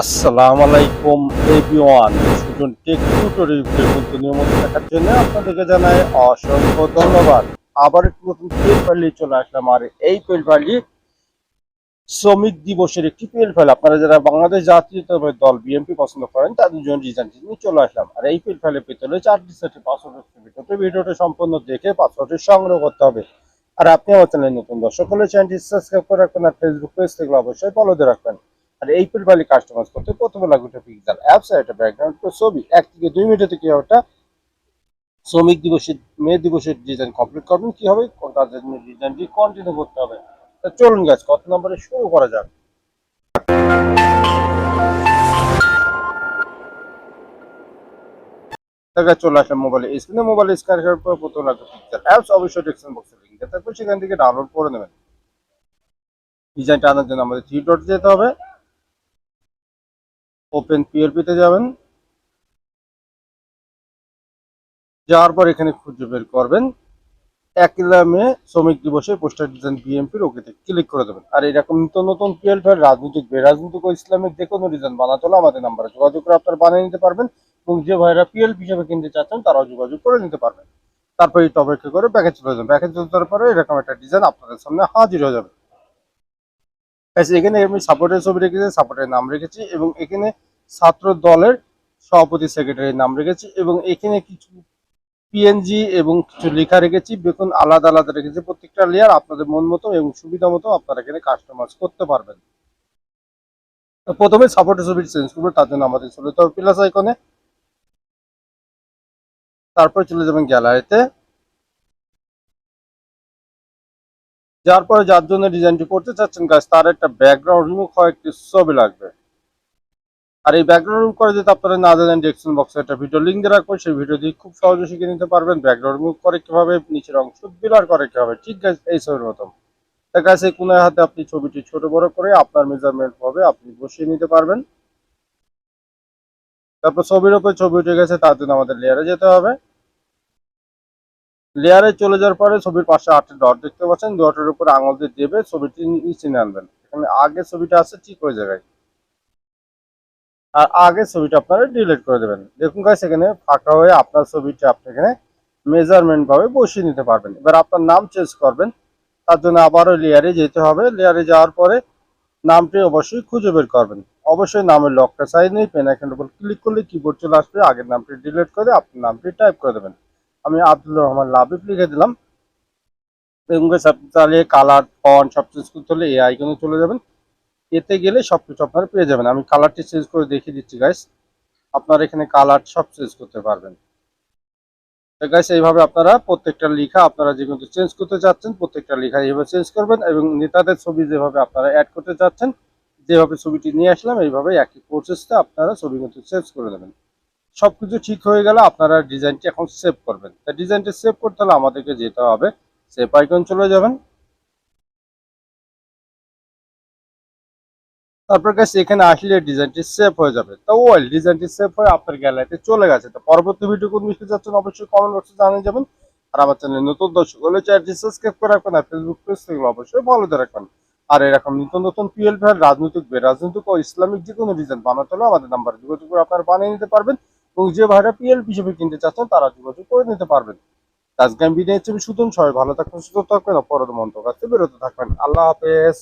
আসসালামু আলাইকুম, everyone. Sujan take tutorial কিন্তু নিয়মিত দেখার জন্য আপনাদেরকে জানাই অসংখ্য ধন্যবাদ। আবার একটু নতুন পেল ফাইল চলে আসলাম, আর এই পেল ফাইলটি শ্রমিক দিবসের একটি পেল ফাইল। আপনারা যারা বাংলাদেশ জাতীয়তাবাদী দল, বিএনপি পছন্দ করেন, তাদের জন্য ডিজাইনটি নিয়ে চলে আসলাম। আর এই পেল ফাইলের ভিতরে চারটি সেটে পাসওয়ার্ড ভিডিওটা সম্পূর্ণ দেখে পাসওয়ার্ডটি সংগ্রহ করতে হবে। আর আপনি আমার চ্যানেল নতুন দর্শক হলে চ্যানেলটি সাবস্ক্রাইব করে রাখবেন, আর ফেসবুক পেজ থেকে অবশ্যই ফলো দিয়ে রাখবেন। আর এই ভ্যালি কাস্টমাইজ করতে প্রথমে লাগবে একটা পিক্সেল অ্যাপস আর একটা ব্যাকগ্রাউন্ড ছবি। এক থেকে দুই মিনিটে কি ওটা শ্রমিক দিবসের, মে দিবসের ডিজাইন কমপ্লিট করবেন। কি হবে? জন্য ডিজাইনটি কন্টিনিউ করতে হবে। তা চলুন গাছ কত নম্বরে শুরু করা যাক? দেখা চলে আসলাম মোবাইলে স্ক্রিনে মোবাইল স্ক্যান করার পর প্রথমে লাগবে পিক্সেল অ্যাপস অবশ্যই ডিসক্রিপশন বক্সে লিংক দেওয়া সেখান থেকে ডাউনলোড করে নেবেন। ডিজাইনটা আনার জন্য আমাদের থ্রি ডট যেতে হবে। ওপেন পিএলপিতে যাবেন। যাওয়ার পর এখানে খুঁজে বের করবেন। একলা মে শ্রমিক দিবসে পোস্টার ডিজাইন বিএমপির ওকেতে ক্লিক করে দেবেন। আর এরকম নতুন পিএল ফাইল রাজনৈতিক, বেরাজনৈতিক ও ইসলামিক যে কোনো ডিজাইন বানাতে হলে আমাদের নাম্বারে যোগাযোগ করে আপনারা বানিয়ে নিতে পারবেন। এবং যে ভাইরা পিএল হিসেবে কিনতে চাচ্ছেন, তারাও যোগাযোগ করে নিতে পারবেন। তারপর এই টপিকে করে প্যাকেজ চলে যাবেন প্যাকেজ চলে যাওয়ার পরে এরকম একটা ডিজাইন আপনাদের সামনে হাজির হয়ে যাবে। এখানে আমি সাপোর্টের ছবি রেখেছি সাপোর্টের নাম রেখেছি এবং এখানে ছাত্র দলের সভাপতি সেক্রেটারির নাম রেখেছি এবং এখানে কিছু পিএনজি এবং কিছু লেখা রেখেছি। বেতন আলাদা আলাদা রেখেছি। প্রত্যেকটা লেয়ার আপনাদের মন মতো এবং সুবিধা মতো আপনারা এখানে কাস্টমাইজ করতে পারবেন। প্রথমে সাপোর্টের ছবি চেঞ্জ করব, তার জন্য আমাদের চলে যেতে হবে প্লাস আইকনে তারপর চলে যাবেন গ্যালারিতে যার পরে যার জন্য ডিজাইনটি করতে চাচ্ছেন গাছ তার একটা ব্যাকগ্রাউন্ড রিমুভ হয়, একটি ছবি লাগবে। আর এই ব্যাকগ্রাউন্ড করে যদি আপনারা না জানেন ডিসক্রিপশন বক্সে একটা ভিডিও লিঙ্ক দিয়ে রাখব। সেই ভিডিও দিয়ে খুব সহজে শিখে নিতে পারবেন ব্যাকগ্রাউন্ড রিমুভ করে কীভাবে নিচের অংশ বিলার করে কীভাবে। ঠিক আছে, এই ছবির মতন। দেখা যাচ্ছে কোনায় হাতে আপনি ছবিটি ছোট বড় করে আপনার মেজারমেন্ট হবে আপনি বসিয়ে নিতে পারবেন। তারপর ছবির উপর ছবি উঠে গেছে, তার জন্য আমাদের লেয়ারে যেতে হবে। লেয়ারে চলে যাওয়ার পরে ছবির পাশে আটটি ডট দেখতে পাচ্ছেন। ডটের উপর আঙুল দিয়ে দেবে, ছবিটি নিচে আনবেন এখানে আগে ছবিটা আছে, ঠিক ওই জায়গায়। আর আগে ছবিটা আপনারা ডিলিট করে দেবেন। দেখুন গাছ এখানে ফাঁকা হয়ে আপনার ছবিটা আপনি এখানে মেজারমেন্ট ভাবে বসিয়ে নিতে পারবেন। এবার আপনার নাম চেঞ্জ করবেন, তার জন্য আবারও লেয়ারে যেতে হবে। লেয়ারে যাওয়ার পরে নামটি অবশ্যই খুঁজে বের করবেন। অবশ্যই নামের লকটা সাইজ নেই পেন আইকনের উপর ক্লিক করলে কিবোর্ড চলে আসবে। আগের নামটি ডিলিট করে আপনার নামটি টাইপ করে দেবেন। আমি আব্দুল রহমান লাভিব লিখে দিলাম। এবং চালিয়ে কালার ফন্ট সব চেঞ্জ করতে হলে এই আইকনে চলে যাবেন। এতে গেলে সব কিছু আপনারা পেয়ে যাবেন। আমি কালারটি চেঞ্জ করে দেখিয়ে দিচ্ছি গাইস আপনারা এখানে কালার সব চেঞ্জ করতে পারবেন। গাইস এইভাবে আপনারা প্রত্যেকটা লেখা আপনারা যে কিন্তু চেঞ্জ করতে চাচ্ছেন, প্রত্যেকটা লেখা এইভাবে চেঞ্জ করবেন এবং নেতাদের ছবি যেভাবে আপনারা অ্যাড করতে চাচ্ছেন, যেভাবে ছবিটি নিয়ে আসলাম, এইভাবে একই প্রসেসটা আপনারা ছবি কিন্তু চেঞ্জ করে দেবেন সবকিছু ঠিক হয়ে গেলে আপনারা ডিজাইনটি এখন সেভ করবেন। তা ডিজাইনটি সেভ করতে হলে আমাদেরকে যেতে হবে সেভ আইকন চলে যাবেন। তারপর কাছে এখানে আসলে ডিজাইনটি সেভ হয়ে যাবে। তো ওয়েল ডিজাইনটি সেভ হয়ে আপনার গ্যালারিতে চলে গেছে। তো পরবর্তী ভিডিও কোন বিষয়ে যাচ্ছেন অবশ্যই কমেন্ট বক্সে জানিয়ে যাবেন। আর আমার চ্যানেল নতুন দর্শক হলে চ্যানেলটি সাবস্ক্রাইব করে রাখবেন আর ফেসবুক পেজ থেকে অবশ্যই ফলো দিয়ে রাখবেন। আর এরকম নতুন নতুন পিএল ফেয়ার রাজনৈতিক বেরাজনৈতিক ও ইসলামিক যে কোনো ডিজাইন বানাতে হলে আমাদের নাম্বার যোগাযোগ করে আপনারা বানিয়ে নিতে পারবেন। এবং যে ভাইরা পিএল হিসেবে কিনতে চাচ্ছেন, তারা যোগাযোগ করে নিতে পারবেন। আজকে আমি বিদায় হিসেবে সুতন সবাই ভালো থাকবেন, সুস্থ থাকবেন, অপরাধ মন্ত্র কাছে বিরত থাকবেন। আল্লাহ হাফেজ।